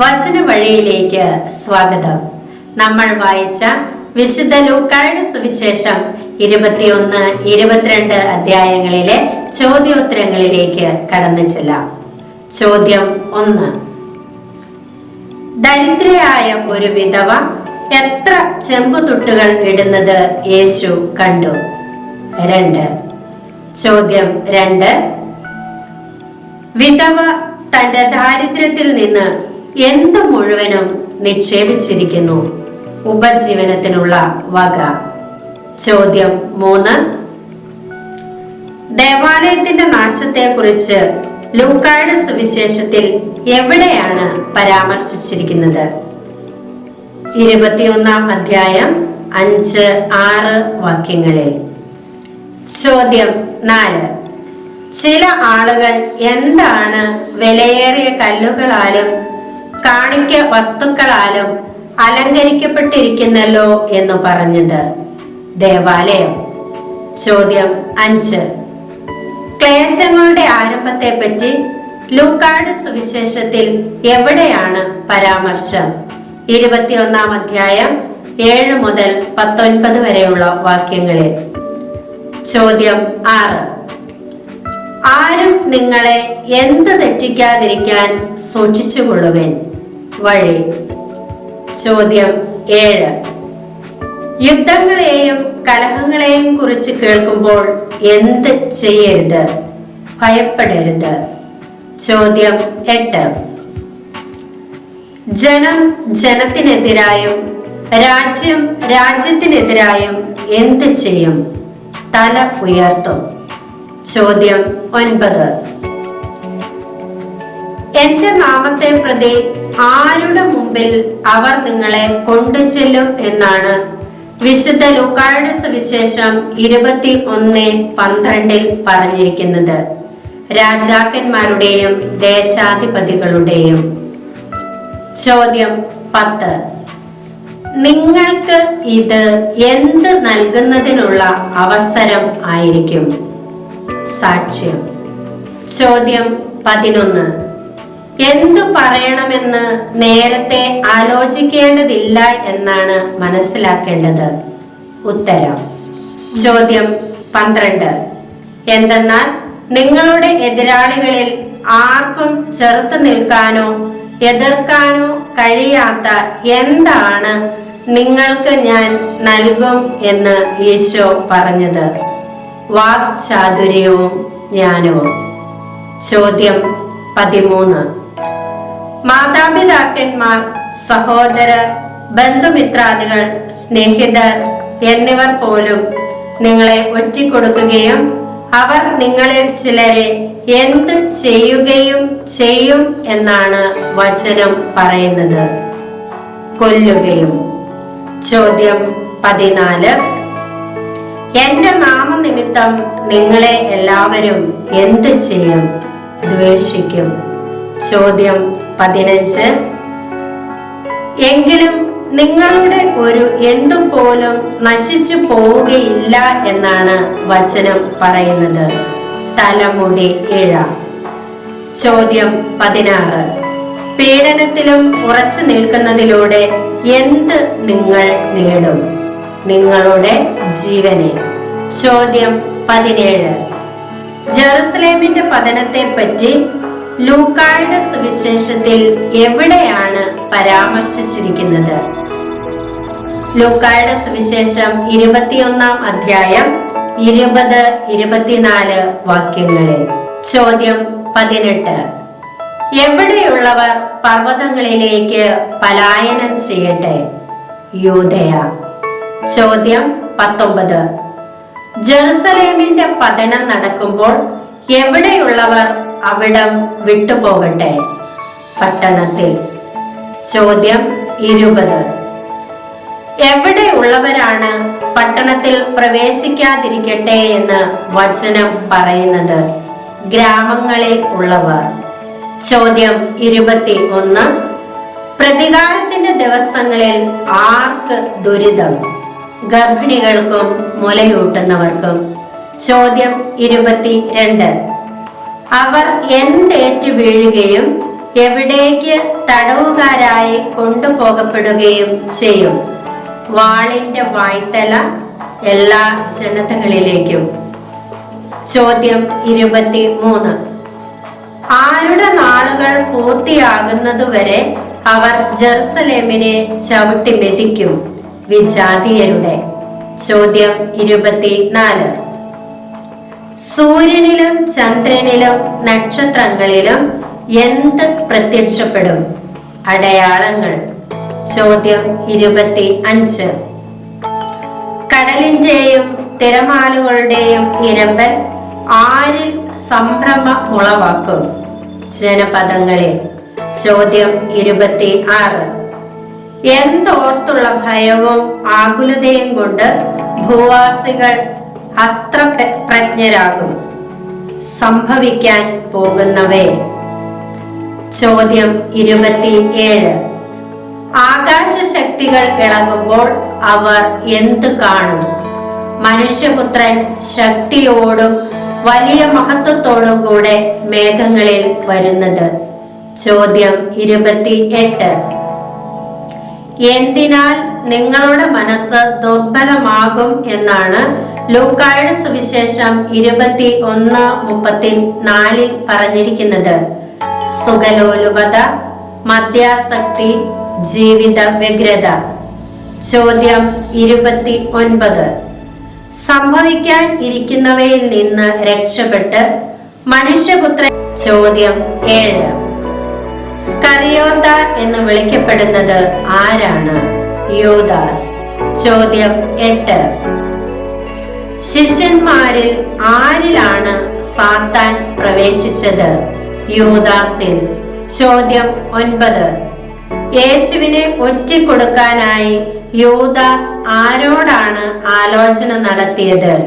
വചന വഴിയിലേക്ക് സ്വാഗതം. നമ്മൾ വായിച്ച വിശുദ്ധ ലൂക്കായുടെ സുവിശേഷം ഇരുപത്തിയൊന്ന് ഇരുപത്തിരണ്ട് അധ്യായങ്ങളിലെ ചോദ്യോത്തരങ്ങളിലേക്ക് കടന്നു ചെല്ലാം. ചോദ്യം ഒന്ന്. ദരിദ്രയായ ഒരു വിധവ എത്ര ചെമ്പുതുട്ടുകൾ ഇടുന്നത് യേശു കണ്ടു? രണ്ട്. ചോദ്യം രണ്ട്. വിധവ തന്റെ ദാരിദ്ര്യത്തിൽ നിന്ന് എന്ത് മുഴുവനും നിക്ഷേപിച്ചിരിക്കുന്നു? ഉപജീവനത്തിനുള്ള വക. ചോദ്യം മൂന്ന്. ദേവാലയത്തിന്റെ നാശത്തെക്കുറിച്ച് ലൂക്കായുടെ സുവിശേഷത്തിൽ എവിടെയാണ് പരാമർശിച്ചിരിക്കുന്നത്? ഇരുപത്തിയൊന്നാം അധ്യായം അഞ്ച് ആറ് വാക്യങ്ങളിൽ. ചോദ്യം നാല്. ചില ആളുകൾ എന്താണ് വിലയേറിയ കല്ലുകളാലും കാണിക്ക വസ്തുക്കളാലും അലങ്കരിക്കപ്പെട്ടിരിക്കുന്നല്ലോ എന്ന് പറഞ്ഞത്. ദേവാലയം. ചോദ്യം അഞ്ച്. ക്ലേശങ്ങളുടെ ആരംഭത്തെ പറ്റി ലൂക്കാട് സുവിശേഷത്തിൽ എവിടെയാണ് പരാമർശം? ഇരുപത്തിയൊന്നാം അധ്യായം ഏഴ് മുതൽ പത്തൊൻപത് വരെയുള്ള വാക്യങ്ങളിൽ. ചോദ്യം ആറ്. ആരും നിങ്ങളെ എന്ത് തെറ്റിക്കാതിരിക്കാൻ സൂക്ഷിച്ചുകൊള്ളുവൻ? വഴി. ചോദ്യം ഏഴ്. യുദ്ധങ്ങളെയും കലഹങ്ങളെയും കുറിച്ച് കേൾക്കുമ്പോൾ എന്ത് ചെയ്യരുത്? ഭയപ്പെടരുത്. ചോദ്യം എട്ട്. ജനം ജനത്തിനെതിരായും രാജ്യം രാജ്യത്തിനെതിരായും എന്ത് ചെയ്യും? തല ഉയർത്തും. ചോദ്യം ഒൻപത്. എന്റെ നാമത്തെ പ്രതി ആരുടെ മുമ്പിൽ അവർ നിങ്ങളെ കൊണ്ടുചെല്ലും എന്നാണ് വിശുദ്ധ ലൂക്കായുടെ സുവിശേഷം ഇരുപത്തി ഒന്ന് പന്ത്രണ്ടിൽ പറഞ്ഞിരിക്കുന്നത്. രാജാക്കന്മാരുടെയും ദേശാധിപതികളുടെയും. ചോദ്യം പത്ത്. നിങ്ങൾക്ക് ഇത് എന്ത് നൽകുന്നതിനുള്ള അവസരം ആയിരിക്കും? സാക്ഷ്യം. ചോദ്യം പതിനൊന്ന്. എന്തു പറയണമെന്ന് നേരത്തെ ആലോചിക്കേണ്ടതില്ല എന്നാണ് മനസ്സിലാക്കേണ്ടത്. ഉത്തരം. ചോദ്യം പന്ത്രണ്ട്. എന്തെന്നാൽ നിങ്ങളുടെ എതിരാളികളിൽ ആർക്കും ചെറുത്തു നിൽക്കാനോ എതിർക്കാനോ കഴിയാത്ത എന്താണ് നിങ്ങൾക്ക് ഞാൻ നൽകും എന്ന് ഈശോ പറഞ്ഞത്? വാക്ചാതുര്യവും ജ്ഞാനവും. ചോദ്യം പതിമൂന്ന്. മാതാപിതാക്കന്മാർ സഹോദരർ ബന്ധുമിത്രാദികൾ സ്നേഹിതർ എന്നിവർ പോലും നിങ്ങളെ ഒറ്റിക്കൊടുക്കുകയും അവർ നിങ്ങളിൽ ചിലരെ എന്ത് ചെയ്യുകയും ചെയ്യും എന്നാണ് വചനം പറയുന്നത്. കൊല്ലുകയും. ചോദ്യം പതിനാല്. എന്റെ നാമനിമിത്തം നിങ്ങളെ എല്ലാവരും എന്ത് ചെയ്യും? ദ്വേഷിക്കും. ചോദ്യം പതിനഞ്ച്. എങ്കിലും നിങ്ങളുടെ ഒരു എന്തു പോലും നശിച്ചു പോവുകയില്ല എന്നാണ് വചനം പറയുന്നത്. തലമുടി ഇഴ. ചോദ്യം പതിനാറ്. പീഡനത്തിലും ഉറച്ചു നിൽക്കുന്നതിലൂടെ എന്ത് നിങ്ങൾ നേടും? നിങ്ങളുടെ ജീവനെ. ചോദ്യം പതിനേഴ്. ജെറുസലേമിന്റെ പതനത്തെ പറ്റി ലൂക്കായുടെ സുവിശേഷത്തിൽ എവിടെയാണ് പരാമർശിച്ചിരിക്കുന്നത്? ലൂക്കായുടെ സുവിശേഷം ഇരുപത്തിയൊന്നാം അധ്യായം ഇരുപത് ഇരുപത്തിനാല് വാക്യങ്ങളിൽ. ചോദ്യം പതിനെട്ട്. എവിടെയുള്ളവർ പർവതങ്ങളിലേക്ക് പലായനം ചെയ്യട്ടെ? യൂതയ ചോദ്യം പത്തൊമ്പത്. ജെറുസലേമിന്റെ പതനം നടക്കുമ്പോൾ എവിടെയുള്ളവർ അവിടം വിട്ടുപോകട്ടെ? പട്ടണത്തിൽ. ചോദ്യം ഇരുപത്. എവിടെയുള്ളവരാണ് പട്ടണത്തിൽ പ്രവേശിക്കാതിരിക്കട്ടെ എന്ന് വചനം പറയുന്നത്? ഗ്രാമങ്ങളിൽ ഉള്ളവർ. ചോദ്യം ഇരുപത്തി ഒന്ന് പ്രതികാരത്തിന്റെ ദിവസങ്ങളിൽ ആർക്ക് ദുരിതം? ഗർഭിണികൾക്കും മുലയൂട്ടുന്നവർക്കും. ചോദ്യം ഇരുപത്തി രണ്ട് അവർ എന്തേറ്റ് വീഴുകയും എവിടേക്ക് തടവുകാരായി കൊണ്ടുപോകപ്പെടുകയും ചെയ്യും. വാളിന്റെ വായ്ത്തല എല്ലാ ജനതകളിലേക്കും. ചോദ്യം ഇരുപത്തി മൂന്ന് ആരുടെ നാളുകൾ പൂർത്തിയാകുന്നതുവരെ അവർ ജെറുസലേമിനെ ചവിട്ടി മെതിക്കും വിജാതിയരുടെ. ചോദ്യം ഇരുപത്തിനാല്. സൂര്യനിലും ചന്ദ്രനിലും നക്ഷത്രങ്ങളിലും എന്ത് പ്രത്യക്ഷപ്പെടും? അടയാളങ്ങൾ. ചോദ്യം ഇരുപത്തി അഞ്ച് കടലിന്റെയും തിരമാലുകളുടെയും ഇരമ്പൽ ആരിൽ സംഭ്രമ ഉളവാക്കും ജനപദങ്ങളിൽ. ചോദ്യം ഇരുപത്തി ആറ് എന്തോർത്തുള്ള ഭയവും ആകുലതയും കൊണ്ട് ഭൂവാസികൾ അസ്ത്രപ്രജ്ഞരാകും. സംഭവിക്കാൻ പോകുന്നവേ. ചോദ്യം ഇരുപത്തി ഏഴ് ആകാശ ശക്തികൾ ഇളകുമ്പോൾ അവർ എന്ത് കാണും? മനുഷ്യപുത്രൻ ശക്തിയോടും വലിയ മഹത്വത്തോടും കൂടെ മേഘങ്ങളിൽ വരുന്നത്. ചോദ്യം ഇരുപത്തി എട്ട് എന്തിനാൽ നിങ്ങളുടെ മനസ്സ് ദുർബലമാകും എന്നാണ് ലൂക്കായുടെ സുവിശേഷം ഇരുപത്തി ഒന്ന് മുപ്പത്തി നാലിൽ പറഞ്ഞിരിക്കുന്നത് സുഖലോലുപത മദ്യാസക്തി ജീവിത വ്യഗ്രത ചോദ്യം ഇരുപത്തി ഒൻപത് സംഭവിക്കാൻ ഇരിക്കുന്നവയിൽ നിന്ന് രക്ഷപ്പെട്ട് മനുഷ്യപുത്ര ചോദ്യം ഏഴ്. സ്കറിയോത്ത എന്ന് വിളിക്കപ്പെടുന്നത് ആരാണ്? യോദാസ്. ചോദ്യം എട്ട്. ശിഷ്യന്മാരിൽ ആരിലാണ് സാത്താൻ പ്രവേശിച്ചത്? യോദാസിൽ. ചോദ്യം ഒൻപത്. യേശുവിനെ ഒറ്റിക്കൊടുക്കാനായി യോദാസ് ആരോടാണ് ആലോചന നടത്തിയത്?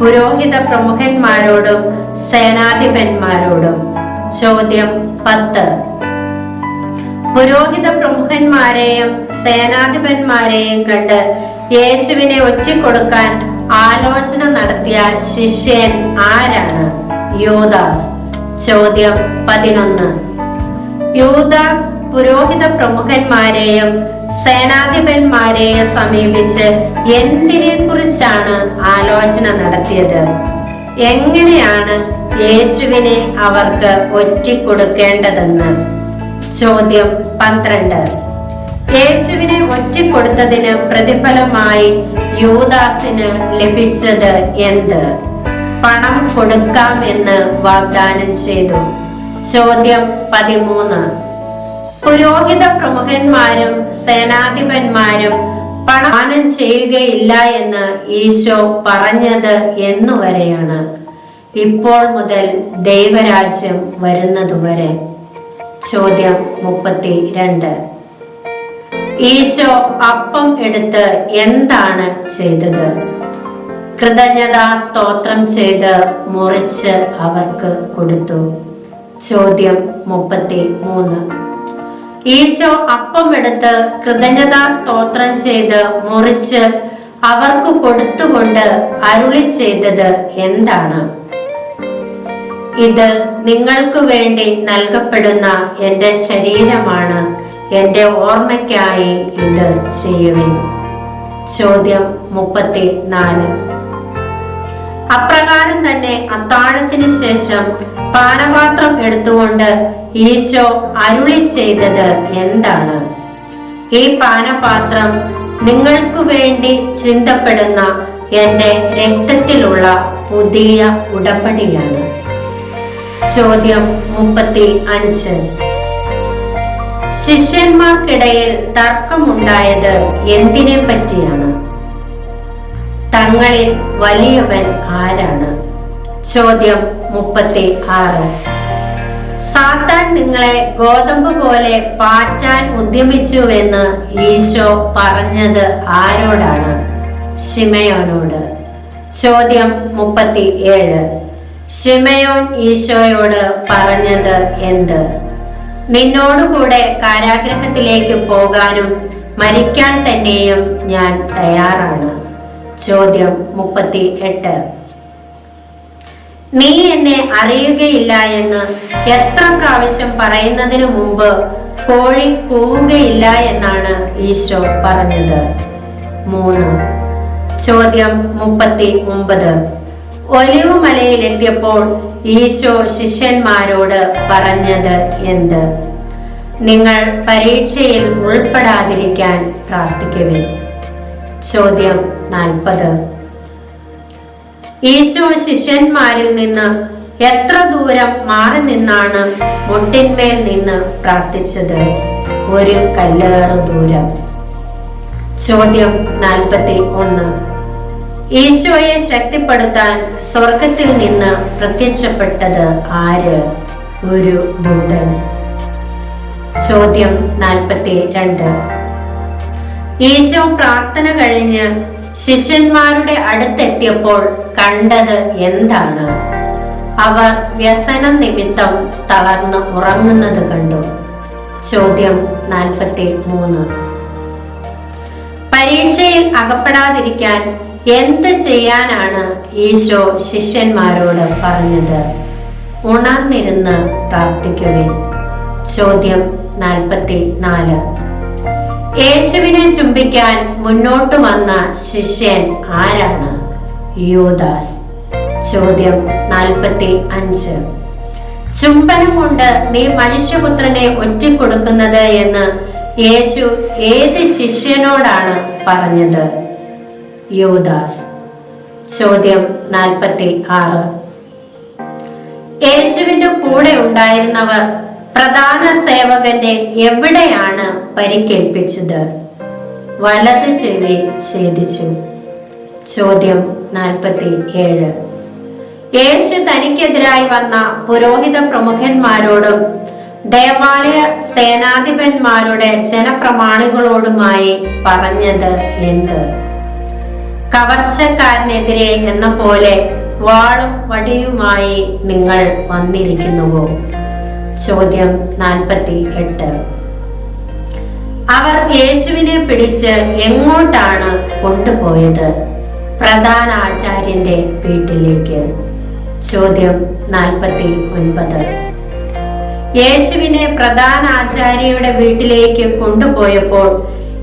പുരോഹിത പ്രമുഖന്മാരോടും സേനാധിപന്മാരോടും. ചോദ്യം പത്ത്. പുരോഹിത പ്രമുഖന്മാരെയും സേനാധിപന്മാരെയും കണ്ട് യേശുവിനെ ഒറ്റിക്കൊടുക്കാൻ ആലോചന നടത്തിയ ശിഷ്യൻ ആരാണ്? യോദാസ്. ചോദ്യം പതിനൊന്ന്. യോദാസ് പുരോഹിത പ്രമുഖന്മാരെയും സേനാധിപന്മാരെയും സമീപിച്ച് എന്തിനെ കുറിച്ചാണ് ആലോചന നടത്തിയത്? എങ്ങനെയാണ് യേശുവിനെ അവർക്ക് ഒറ്റിക്കൊടുക്കേണ്ടതെന്ന്? ചോദ്യം പന്ത്രണ്ട്. യേശുവിനെ ഒറ്റിക്കൊടുത്തതിന് പ്രതിഫലമായി യൂദാസിന് ലഭിച്ചത് എന്ത്? പണം കൊടുക്കാമെന്ന് വാഗ്ദാനം ചെയ്തു. ചോദ്യം പതിമൂന്ന്. പുരോഹിത പ്രമുഖന്മാരും സേനാധിപന്മാരും പണം ചെയ്യുകയില്ല എന്ന് ഈശോ പറഞ്ഞത് എന്നുവരെയാണ്. ഇപ്പോൾ മുതൽ ദൈവരാജ്യം വരുന്നതുവരെ. ചോദ്യം മുപ്പത്തി രണ്ട് ഈശോ അപ്പം എടുത്ത് എന്താണ് ചെയ്തത്? കൃതജ്ഞതാ സ്തോത്രം ചെയ്ത് മുറിച്ച് അവർക്ക് കൊടുത്തു. ചോദ്യം മുപ്പത്തി മൂന്ന് ഈശോ അപ്പം എടുത്ത് കൃതജ്ഞതാ സ്തോത്രം ചെയ്ത് മുറിച്ച് അവർക്ക് കൊടുത്തുകൊണ്ട് അരുളി ചെയ്തത് എന്താണ്? ഇത് നിങ്ങൾക്ക് വേണ്ടി നൽകപ്പെടുന്ന എന്റെ ശരീരമാണ്. എന്റെ ഓർമ്മയ്ക്കായി ഇത് ചെയ്യുവിൻ. ചോദ്യം മുപ്പത്തി നാല് അപ്രകാരം തന്നെ അത്താഴത്തിന് ശേഷം പാനപാത്രം എടുത്തുകൊണ്ട് ഈശോ അരുളി ചെയ്തത് എന്താണ്? ഈ പാനപാത്രം നിങ്ങൾക്കു വേണ്ടി ചിന്തപ്പെടുന്ന എന്റെ രക്തത്തിലുള്ള പുതിയ ഉടമ്പടിയാണ്. ചോദ്യം മുപ്പത്തി അഞ്ച് ശിഷ്യന്മാർക്കിടയിൽ തർക്കമുണ്ടായത് എന്തിനെ പറ്റിയാണ്? തങ്ങളിൽ വലിയവൻ ആരാണ്? ചോദ്യം മുപ്പത്തി ആറ് സാത്താൻ നിങ്ങളെ ഗോതമ്പ് പോലെ പാറ്റാൻ ഉദ്യമിച്ചുവെന്ന് ഈശോ പറഞ്ഞത് ആരോടാണ്? ഷിമയോനോട് ചോദ്യം മുപ്പത്തി ഏഴ് ഷിമയോൻ ഈശോയോട് പറഞ്ഞത് എന്ത്? നിന്നോടുകൂടെ കാരാഗ്രഹത്തിലേക്ക് പോകാനും മരിക്കാൻ തന്നെയും ഞാൻ തയ്യാറാണ്. ചോദ്യം മുപ്പത്തി എട്ട് നീ എന്നെ അറിയുകയില്ല എന്ന് എത്ര പ്രാവശ്യം പറയുന്നതിനു മുമ്പ് കോഴി കൂവുകയില്ല എന്നാണ് ഈശോ പറഞ്ഞത്. മൂന്ന്. ചോദ്യം മുപ്പത്തി ഒമ്പത് ഒലിവ് മലയിലെത്തിയപ്പോൾ ഈശോ ശിഷ്യന്മാരോട് പറഞ്ഞത് എന്ത്? നിങ്ങൾ പരീക്ഷയിൽ ഉൾപ്പെടാതിരിക്കാൻ പ്രാർത്ഥിക്കുവിൻ. ചോദ്യം നാൽപ്പത്. ഈശോ ശിഷ്യന്മാരിൽ നിന്ന് എത്ര ദൂരം മാറി നിന്നാണ് മുട്ടിന്മേൽ നിന്ന് പ്രാർത്ഥിച്ചത്? ഒരു കല്ലേറ് ദൂരം. ചോദ്യം നാൽപ്പത്തി ഒന്ന്. ഈശോയെ ശക്തിപ്പെടുത്താൻ സ്വർഗത്തിൽ നിന്ന് പ്രത്യക്ഷപ്പെട്ടത് ആര്? ഒരു ദൂതൻ. ചോദ്യം നാൽപ്പത്തി രണ്ട് ഈശോ പ്രാർത്ഥന കഴിഞ്ഞ് ശിഷ്യന്മാരുടെ അടുത്തെത്തിയപ്പോൾ കണ്ടത് എന്താണ്? അവർ വ്യസനം നിമിത്തം തളർന്ന് ഉറങ്ങുന്നത് കണ്ടു. ചോദ്യം നാൽപ്പത്തി മൂന്ന് പരീക്ഷയിൽ അകപ്പെടാതിരിക്കാൻ എന്ത് ചെയ്യാനാണ് ഈശോ ശിഷ്യന്മാരോട് പറഞ്ഞത്? ഉണർന്നിരുന്ന് പ്രാർത്ഥിക്കുവിൻ. ചോദ്യം നാൽപ്പത്തി നാല് യേശുവിനെ ചുംബിക്കാൻ മുന്നോട്ട് വന്ന ശിഷ്യൻ ആരാണ്? യോദാസ്. ചോദ്യം നാൽപ്പത്തി അഞ്ച് ചുംബനം കൊണ്ട് നീ മനുഷ്യപുത്രനെ ഒറ്റിക്കൊടുക്കുന്നത് എന്ന് യേശു ഏത് ശിഷ്യനോടാണ് പറഞ്ഞത്? യൂദാസ് ചോദ്യം നാൽപ്പത്തി ആറ് യേശുവിന്റെ കൂടെ ഉണ്ടായിരുന്നവർ പ്രധാന സേവകന്റെ എവിടെയാണ് പരിക്കേൽപ്പിച്ചത്? വലത് ചെവി ഛേദിച്ചു. ചോദ്യം നാൽപ്പത്തി ഏഴ് യേശു തനിക്കെതിരായി വന്ന പുരോഹിത പ്രമുഖന്മാരോടും ദേവാലയ സേനാധിപന്മാരുടെ ജനപ്രമാണികളോടുമായി പറഞ്ഞത് എന്ത്? കവർച്ചക്കാരനെതിരെ എന്ന പോലെ വാളും വടിയുമായി നിങ്ങൾ വന്നിരിക്കുന്നുവോ? ചോദ്യം നാൽപ്പത്തി എട്ട് അവർ യേശുവിനെ പിടിച്ച് എങ്ങോട്ടാണ് കൊണ്ടുപോയത്? പ്രധാന ആചാര്യന്റെ വീട്ടിലേക്ക്. ചോദ്യം നാൽപ്പത്തി ഒൻപത് യേശുവിനെ പ്രധാന ആചാര്യയുടെ വീട്ടിലേക്ക് കൊണ്ടുപോയപ്പോൾ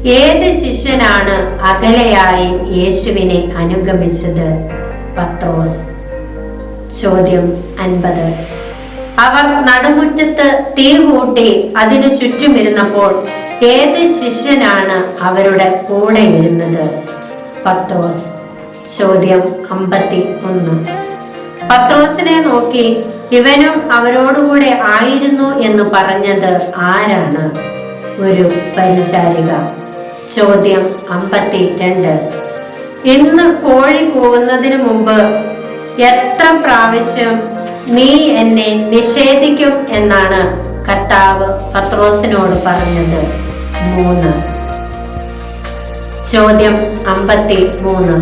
ഏത് ശിഷ്യനാണ് അകലെയായി യേശുവിനെ അനുഗമിച്ചത്? പത്രോസ്. ചോദ്യം അൻപത്. അവർ നടുമുറ്റത്ത് തീ കൂട്ടി അതിനു ചുറ്റുമിരുന്നപ്പോൾ ഏത് ശിഷ്യനാണ് അവരുടെ കൂടെ ഇരുന്നത്? പത്രോസ്. ചോദ്യം അമ്പത്തി ഒന്ന് പത്രോസിനെ നോക്കി ഇവനും അവരോടുകൂടെ ആയിരുന്നു എന്ന് പറഞ്ഞത് ആരാണ്? ഒരു പരിചാരിക. ചോദ്യം അമ്പത്തി രണ്ട് ഇന്ന് കോഴി കൂവുന്നതിന് മുമ്പ് എത്ര പ്രാവശ്യം നീ എന്നെ നിഷേധിക്കും എന്നാണ് കർത്താവ് പത്രോസിനോട് പറഞ്ഞത്? മൂന്ന്. ചോദ്യം അമ്പത്തി മൂന്ന്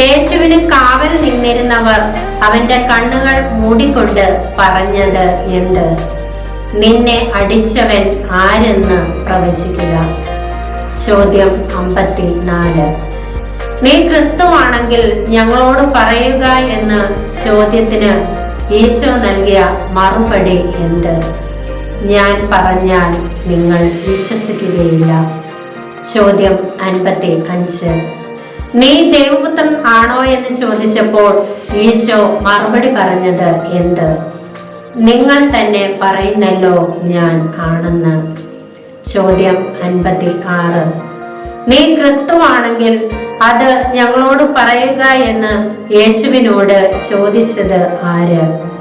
യേശുവിന് കാവൽ നിന്നിരുന്നവർ അവന്റെ കണ്ണുകൾ മൂടിക്കൊണ്ട് പറഞ്ഞത് എന്ത്? നിന്നെ അടിച്ചവൻ ആരെന്ന് പ്രവചിക്കുക. ചോദ്യം അമ്പത്തി നാല് നീ ക്രിസ്തുവാണെങ്കിൽ ഞങ്ങളോട് പറയുക എന്ന് ചോദ്യത്തിന് ഈശോ നൽകിയ മറുപടി എന്ത്? ഞാൻ പറഞ്ഞാൽ നിങ്ങൾ വിശ്വസിക്കുകയില്ല. ചോദ്യം അൻപത്തി അഞ്ച് നീ ദേവപുത്രൻ ആണോ എന്ന് ചോദിച്ചപ്പോൾ ഈശോ മറുപടി പറഞ്ഞത് എന്ത്? നിങ്ങൾ തന്നെ പറയുന്നല്ലോ ഞാൻ ആണെന്ന്. ചോദ്യം അൻപത്തി ആറ്. നീ ക്രിസ്തുവാണെങ്കിൽ അത് ഞങ്ങളോട് പറയുക എന്ന് യേശുവിനോട് ചോദിച്ചത് ആര്?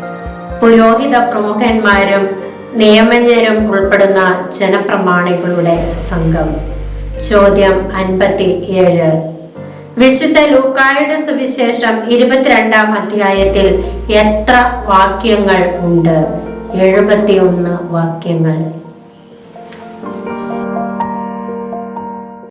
പുരോഹിത പ്രമുഖന്മാരും നിയമജ്ഞരും ഉൾപ്പെടുന്ന ജനപ്രമാണികളുടെ സംഘം. ചോദ്യം അൻപത്തി ഏഴ്. വിശുദ്ധ ലൂക്കായുടെ സുവിശേഷം ഇരുപത്തിരണ്ടാം അധ്യായത്തിൽ എത്ര വാക്യങ്ങൾ ഉണ്ട്? എഴുപത്തിയൊന്ന് വാക്യങ്ങൾ.